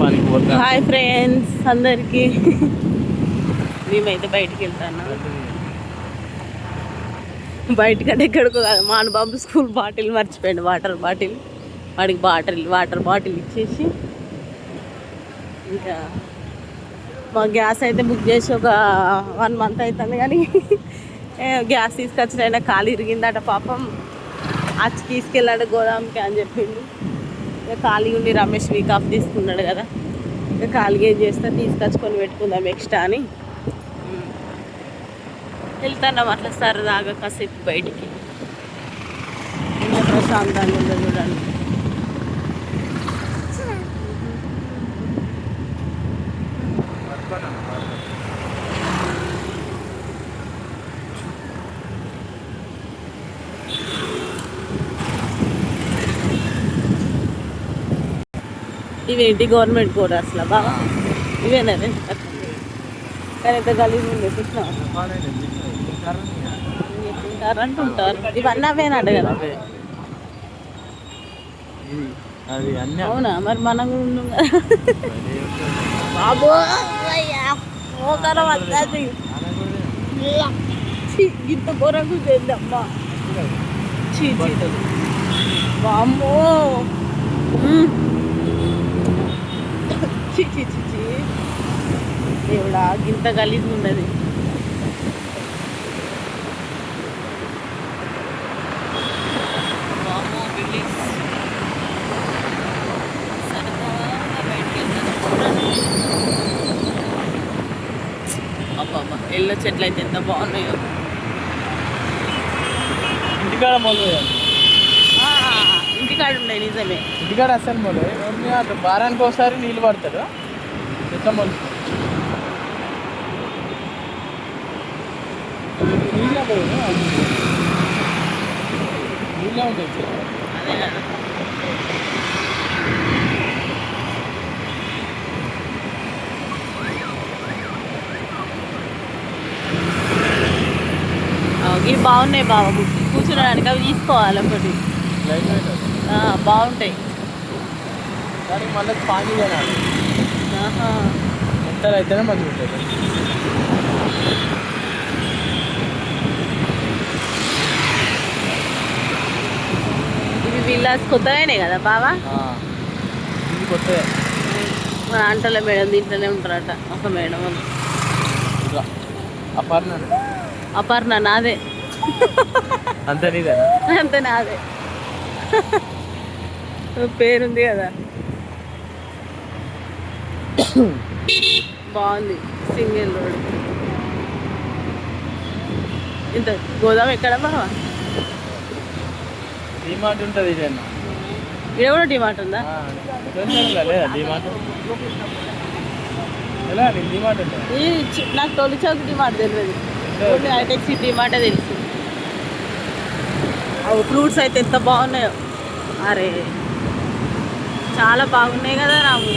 పనికి hi friends అందరికి. మేమైతే బయటికి వెళ్తాను బయటకంటే ఎక్కడికో కాదు మా బాబు స్కూల్ బాటిల్ మర్చిపోయాడు వాటర్ బాటిల్. వాడికి బాటిల్ వాటర్ బాటిల్ ఇచ్చేసి ఇంకా మా గ్యాస్ అయితే బుక్ చేసి ఒక వన్ మంత్ అవుతుంది కానీ గ్యాస్ తీసుకొచ్చిన ఆయన కాలు ఇరిగిందట పాపం. అచ్చి తీసుకెళ్ళాడు గోదాంకి అని చెప్పింది ఇక ఖాళీ ఉండి రమేష్ వీక్ ఆఫ్ తీసుకున్నాడు కదా. ఇక ఖాళీగా ఏం చేస్తే తీసుకొచ్చుకొని పెట్టుకుందాం ఎక్స్ట్రా అని. వెళ్తున్నాం అట్లా సరదాగా కాసేపు బయటికి. ఇంకా ప్రశాంతంగా ఉందో చూడండి. ఇవేంటి గవర్నమెంట్ కోర్ అసలు బాగా ఇవేనా రెండు కానీ ఎంత గలీజ్ ఉంది కృష్ణ తింటారు అంటుంటారు ఇవన్నీ అవేనట కదా ఇది అది అన్నీ అవునా? మరి మనం కూడా. బాబో! వస్తుంది ఇంత ఘోరంగా చేద్దాం అమ్మా? చీ చీ వామ్మో! మ్మ్. చీ చీ చీ చీ. దేవుడా గింత గలీజ్ ఉన్నది ఎల్లో చెట్లు అయితే ఎంత బాగున్నాయో. ఇంటికాడ మొదలు ఆ, ఇంటికాడ ఉన్నాయి నిజమే. ఇంటికాడ అసలు మొదలు అటు వారానికి ఒకసారి నీళ్ళు పడతాడు మొదలు నీళ్ళే నీళ్ళే ఆ, ఇవి బాగున్నాయి బాబా. కూర్చోడానికి అవి తీసుకోవాలి ఒకటి. బాగుంటాయి. దానికి మళ్ళీ పానీ తినాలి. ఎంతలు అయితేనే మంచిగా ఉంటుంది ఇవి విల్లాస్ కొత్తగానే కదా బావా. ఇది కొత్తదే మన అంటల మేడం దీంట్లోనే ఉంటారట ఒక మేడం అపర్ణ. అపర్ణ నాదే. అంత నీదేనా? అంతే నాదే. పేరుంది కదా. బాగుంది. Single road. ఇంత గోదాం ఎక్కడ బావా? డిమార్ట్ ఉంటుంది ఇక్కడ కూడా డిమార్ట్ ఉందా? నీకు తొలి చౌక్ డిమార్ట్ తెలియదు హైటెక్ సిటీ డిమార్టే తెలుసు. అవి ఫ్రూట్స్ అయితే ఎంత బాగున్నాయో. అరే చాలా బాగున్నాయి కదా రాము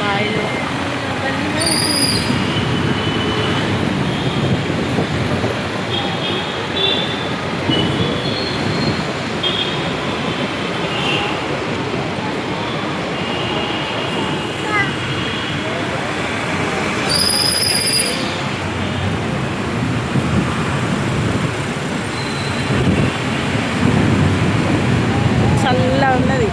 బాయిలు చల్లగా ఉన్నది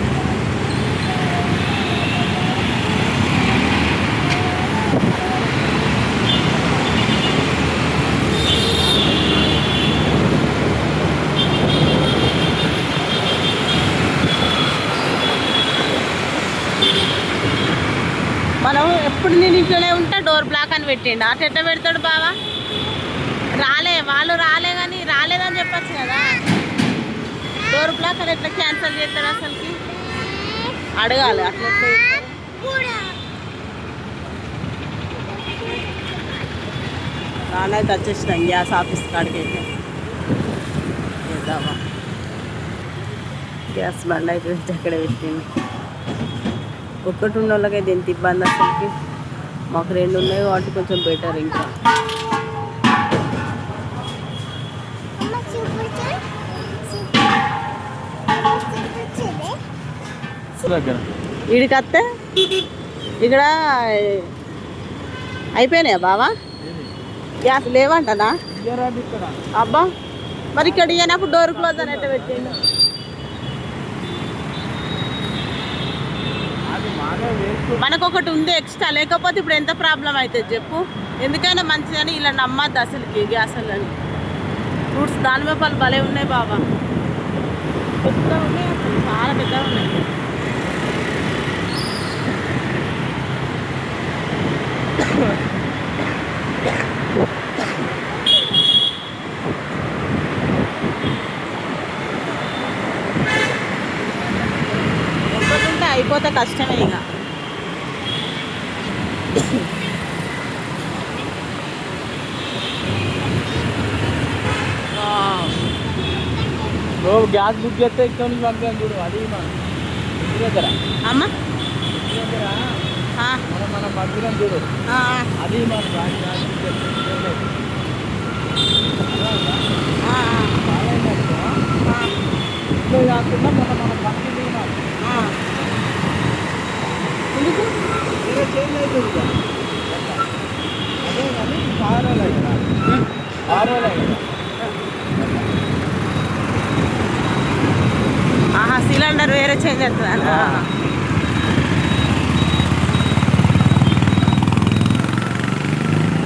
మనం ఎప్పుడు నేను ఇంట్లోనే ఉంటా డోర్ బ్లాక్ అని పెట్టిండు. అటు ఎట్ట పెడతాడు బావా? రాలే వాళ్ళు రాలే కానీ రాలేదని చెప్పచ్చు కదా. డోర్ బ్లాక్ అని ఎట్లా క్యాన్సిల్ చేస్తారు అసలుకి? అడగాలి అట్లా రానైతే వచ్చేసినాం గ్యాస్ ఆఫీస్ కాడికి అయితే. చేద్దామా? గ్యాస్ బండ్ అయితే అక్కడ పెట్టింది ఒక్కటి ఉన్న వాళ్ళకైతే ఎంత ఇబ్బంది అసలుకి? మాకు రెండు ఉన్నాయి కాబట్టి కొంచెం బెటర్ ఇంకా. దగ్గర. వీడికి వస్తే ఇక్కడ అయిపోయినాయా బావా? గ్యాస్ లేవంటనా? అబ్బా మరి ఇక్కడ ఇయ్యనప్పుడు డోర్ క్లోజ్ అని ఎట్ట పెట్టిండు అది మాదే వేస్ట్ మనకు ఒకటి ఉంది ఎక్స్ట్రా లేకపోతే ఇప్పుడు ఎంత ప్రాబ్లం అవుతుంది చెప్పు? ఎందుకైనా మంచిదని ఇలా నమ్మద్దు అసలుకి గ్యాస్ అని ఫ్రూట్స్ దానిమ్మ పళ్ళు భలే ఉన్నాయి బాబా. పెద్దగా ఉన్నాయి అసలు చాలా పెద్దగా ఉన్నాయి ఒకటి ఉంటే అయిపోతే కష్టమే ఇక ఓ గ్యాస్ బుక్ చేస్తే ఇక్కడ నుంచి పంపాను చూడు అది మన ఇంటి దగ్గర అమ్మ ఇంటి దగ్గర ఆ, మనం మనం పంపినాం చూడు ఆ, అది మన గ్యాస్ గ్యాస్ బుక్ చేస్తే ఇక్కడ లేదు. ఆ, చాలా అయిందనుకో. ఆ, ఇంట్లో కాకుండా మొన్న మనం ఎందుకు? చేంజ్ అవుతుంది ఇక. అదే కానీ ఆహా సిలిండర్ వేరే చేంజ్ అవుతుందా?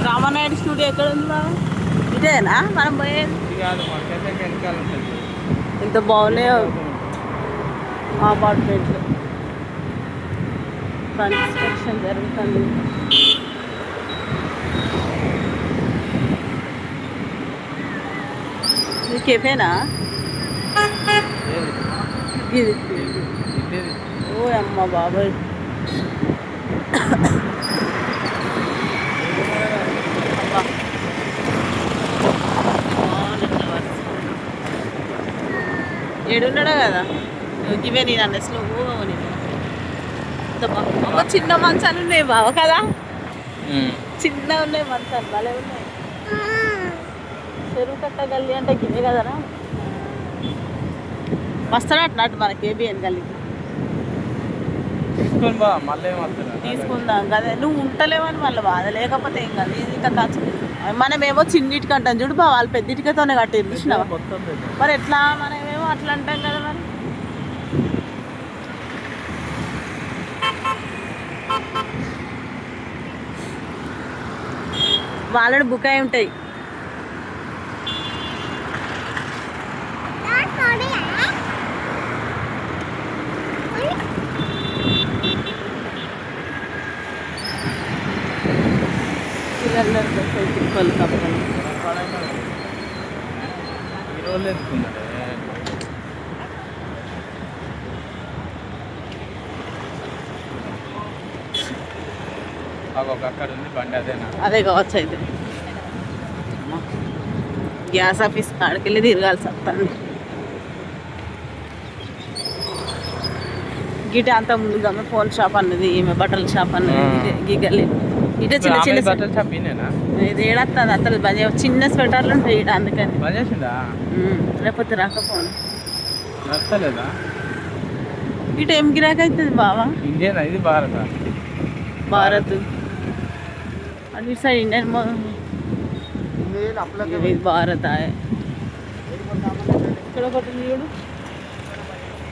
రామనాయుడు స్టూడియో ఎక్కడ ఉంది బాబు? ఇదేనా? మనం పోయేది? కాదు ఎంత బాగున్నాయో. అపార్ట్మెంట్లు కన్స్ట్రక్షన్ జరుగుతుంది. ఇది కెఫేనా? ఓ అమ్మ బాబాయ్. ఏడున్నాడా కదా? ఇవే నేను అన్న స్లో అమ్మ చిన్న మంచాలు ఉన్నాయి బావ కదా. చిన్న ఉన్నాయి మంచాలు భలే ఉన్నాయి. చెరువు కట్ట గల్లి అంటే గివే కదరా? వస్తాడట నాటు మనకి ఏబిఎన్ గల్లీకి. తీసుకుందాం కదా నువ్వు ఉంటలేవని వాళ్ళ బాధ లేకపోతే ఏం కాదు ఇది ఇంకా ఖర్చు మనమేమో చిన్నిటికి అంటాం చూడు బా వాళ్ళు పెద్దిటికతోనే కట్టారు చూసినావా. మరి ఎట్లా మనమేమో అట్లా అంటాం కదా మరి వాళ్ళని బుక్ అయి ఉంటాయి. కప్పలు ఈ రోజు ఎత్తుకున్నాడే ఒక అక్కడ ఉంది బండి అదేనా అదే కావచ్చు అయితే. గ్యాస్ ఆఫీస్ కాడికి వెళ్ళి తిరగాల్సి వస్తుంది గిట అంత ముందుగా ఫోన్ షాప్ అన్నది ఈమె బట్టల షాప్ అన్నది గిగలే. ఇట చిన్న చిన్న బట్టల షాప్ ఇది ఏడత్తది అత్తలు భజ చిన్న స్వెటర్లు ఉంటాయి ఈడ అందుకని. లేకపోతే రాకపోను నచ్చలేదా? ఇటు ఏం గిరాక్ అవుతుంది బావా? ఇండియన్ ఇది భారత. భారత్. అటు ఇటు సైడ్ ఇండియన్ మొ- ఇది భారత్ ఆయే. ఇక్కడ ఒకటి ఉంది చూడు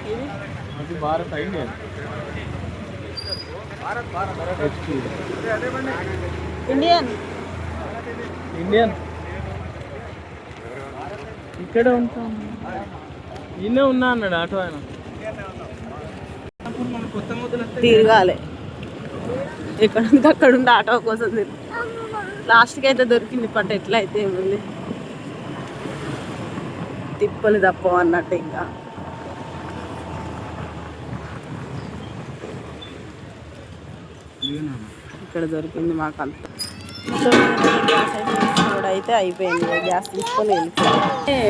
ఇది అది Bharat Indian HP. Indian Indian ఇక్కడే ఉంటాం ఈయనే ఉన్నా అన్నాడు ఆటో ఆయన కొత్త మొదలు తిరగాలి ఎక్కడ ఉంది అక్కడ ఉంది ఆటో కోసం తిరుగు లాస్ట్కి అయితే దొరికింది పట్ట. ఎట్లా అయితే ఏముంది? తిప్పలు తప్ప అన్నట్టు ఇంకా. ఇక్కడ దొరికింది మాకు అంత గ్యాస్ అయితే అయిపోయింది. గ్యాస్ తీసుకొని వెళ్ళిపోయింది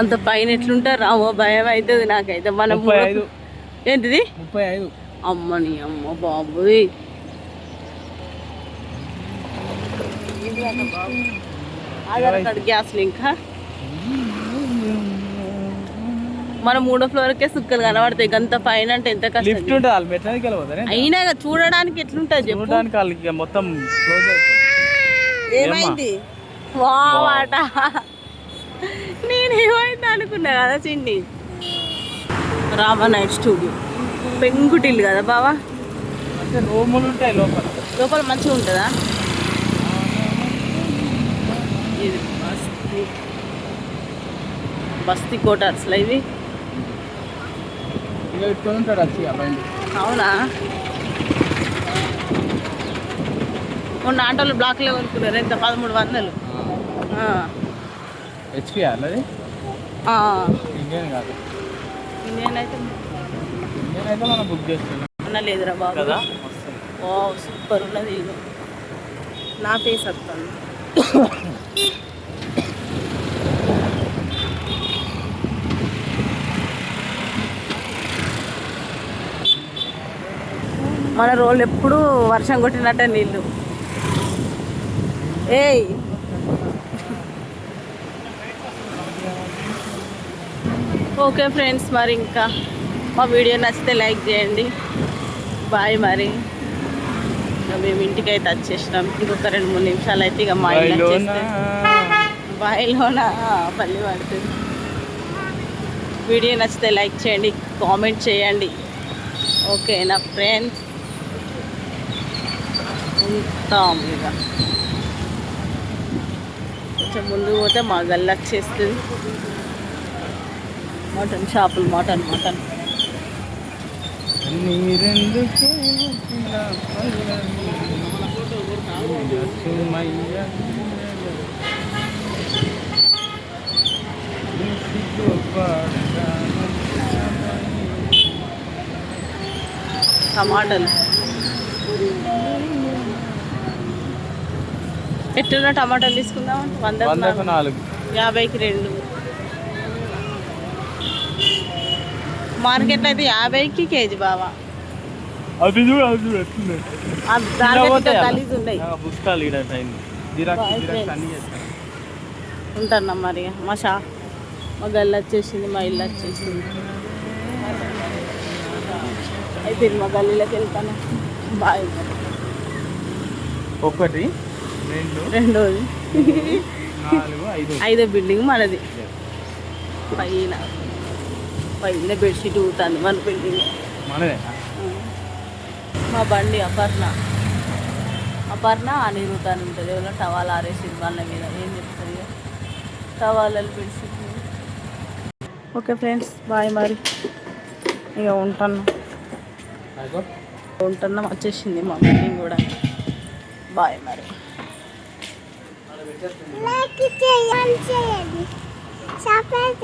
అంత పైన ఎట్లుంటారు? అమ్మో భయం అవుతుంది నాకైతే. మనం ఏంటిది? ముప్పై ఐదు. అమ్మని అమ్మ బాబోయ్. ఆధార్ కార్డ్ గ్యాస్ లింక్ మన మూడో ఫ్లోర్కే సుక్కలు కనబడతాయి. గంత పైన అంటే ఎంత కష్టం. లిఫ్ట్ ఉంటుంది వాళ్ళు మెట్లకి వెళ్ళిపోతారే అయినా చూడడానికి ఎట్లుంటుంది చెప్పు. చూడడానికి వాళ్ళకి మొత్తం క్లోజ్ ఏమైంది? వావాట నేను ఏమైంది అనుకున్నా కదా చిన్ని. Rama night studio. పెంకుటిల్లు కదా బావా? రూములు ఉంటాయి లోపల. లోపల మంచిగా ఉంటుందా? ఇది బస్తీ బస్తీ కోటర్స్లో ఇవి. అవునా? మొన్న ఆటోలు బ్లాక్లో కొనుక్కున్నారు ఎంత? పదమూడు వందలు. ఆ. హెచ్పి అల్లది? ఆ. ఇండియన్ కాదు. నేనైతే ఇండియన్ అయితే మనం బుక్ చేస్తున్నాం. లేదురా బాబు? ఓ సూపర్ ఉన్నది నా ఫేస్ వస్తుంది మన రోల్ ఎప్పుడు వర్షం కొట్టినట్టే నీళ్ళు. ఏయ్! ఓకే ఫ్రెండ్స్ మరి ఇంకా మా వీడియో నచ్చితే లైక్ చేయండి. బాయ్ మరి. ఇక మేము ఇంటికి అయితే వచ్చేసినాం ఇంకొక రెండు మూడు నిమిషాలు అయితే ఇక మా ఇల్లు బయలోన? పల్లి పడుతుంది. వీడియో నచ్చితే లైక్ చేయండి కామెంట్ చేయండి. ఓకేనా ఫ్రెండ్స్. ఉంటాం ఇక. కొంచెం ముందు పోతే మా గల్లి వచ్చేస్తుంది. మటన్ షాపులు మటన్ మటన్. సుమయ్య టమాటాలు. ఎట్టున్న టమాటాలు తీసుకుందాం నాలుగు. నాలుగు. యాభైకి రెండు. మార్కెట్లో అయితే యాభైకి కేజీ బావా. అది చూడు అది చూడు పుస్తకాలు ఉంటున్నాం మరి? మా షా మా గల్లి వచ్చేసింది మా ఇల్లు వచ్చేసింది. అయితే మా గల్లీలోకి వెళ్తాను. బాయ్. ఒకటి రెండు రెండోది. నాలుగు ఐదు. ఐదో బిల్డింగ్ మనది. పైన. పైన బెడ్షీట్ ఊతుంది మన బిల్డింగ్ మనదే మా బండి అపర్ణ. అపర్ణ అనిరుతాను ఉంటుంది ఎవరో టవాల్ ఆరేసి వాళ్ళ మీద. ఏం చెప్తారు ఇక టవాళ్ళు బెడ్షీట్ ఓకే ఫ్రెండ్స్ బాయ్ మరి. ఇక ఉంటాను. ఉంటున్నాం వచ్చేసింది మా బిల్డింగ్ కూడా. బాయ్ మరి. లైక్ చేయండి సబ్స్క్రైబ్